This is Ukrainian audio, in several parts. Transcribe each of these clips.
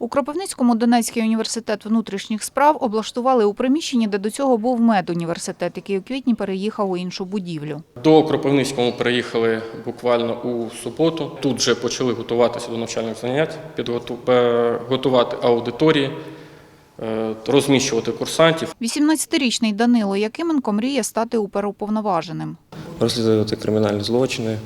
У Кропивницькому Донецький університет внутрішніх справ облаштували у приміщенні, де до цього був медуніверситет, який у квітні переїхав у іншу будівлю. До Кропивницького приїхали буквально у суботу. Тут вже почали готуватися до навчальних занять, готувати аудиторії, е, розміщувати курсантів. 18-річний Данило Якименко мріє стати уперуповноваженим. розслідувати кримінальні злочини,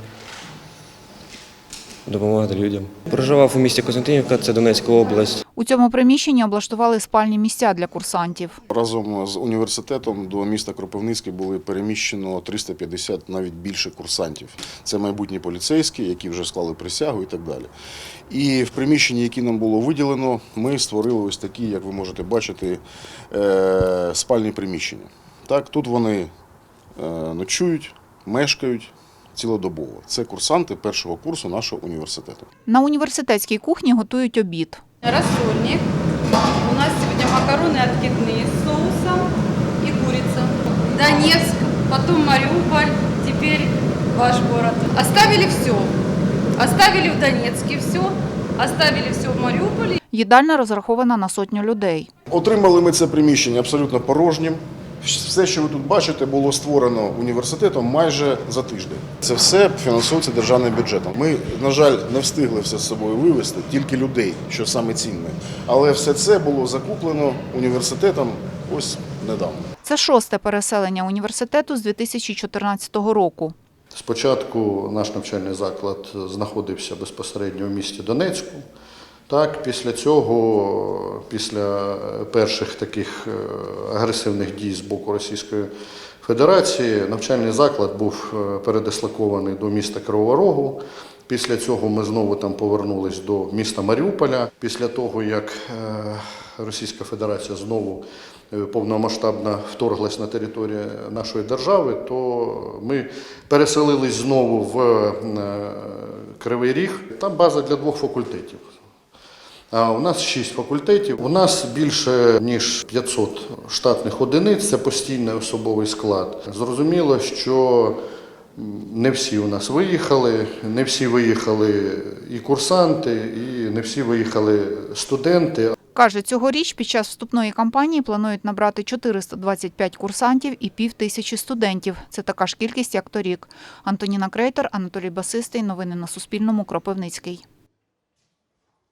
допомагати людям. Проживав у місті Костянтинівка, це Донецька область. У цьому приміщенні облаштували спальні місця для курсантів. Разом з університетом до міста Кропивницьке були переміщено 350 навіть більше курсантів. Це майбутні поліцейські, які вже склали присягу і так далі. І в приміщенні, яке нам було виділено, ми створили ось такі, як ви можете бачити, е, спальні приміщення. Так, тут вони е, ночують, мешкають цілодобово. Це курсанти першого курсу нашого університету. На університетській кухні готують обід. Рассольник. У нас сегодня макароны откидные с соусом и курица. Донецк, потом Мариуполь, теперь ваш город. Оставили все. Оставили в Донецке все, оставили все в Мариуполе. Їдальня розрахована на сотню людей. Отримали ми це приміщення абсолютно порожнім. Все, що ви тут бачите, було створено університетом майже за тиждень. Це все фінансується державним бюджетом. Ми, на жаль, не встигли все з собою вивезти, тільки людей, що саме цінне. Але все це було закуплено університетом ось недавно. Це шосте переселення університету з 2014 року. Спочатку наш навчальний заклад знаходився безпосередньо в місті Донецьку. Так, після цього, після перших таких е, агресивних дій з боку Російської Федерації, навчальний заклад був е, передислокований до міста Кривого Рогу. Після цього ми знову там повернулись до міста Маріуполя. Після того, як е, Російська Федерація знову е, повномасштабно вторглась на територію нашої держави, то ми переселились знову в е, Кривий Ріг. Там база для двох факультетів. А у нас шість факультетів. У нас більше ніж 500 штатних одиниць. Це постійний особовий склад. Зрозуміло, що не всі у нас виїхали, не всі виїхали і курсанти, і не всі виїхали студенти. Каже, цьогоріч під час вступної кампанії планують набрати 425 курсантів і пів тисячі студентів. Це така ж кількість, як торік. Антоніна Крейтер, Анатолій Басистий. Новини на Суспільному. Кропивницький.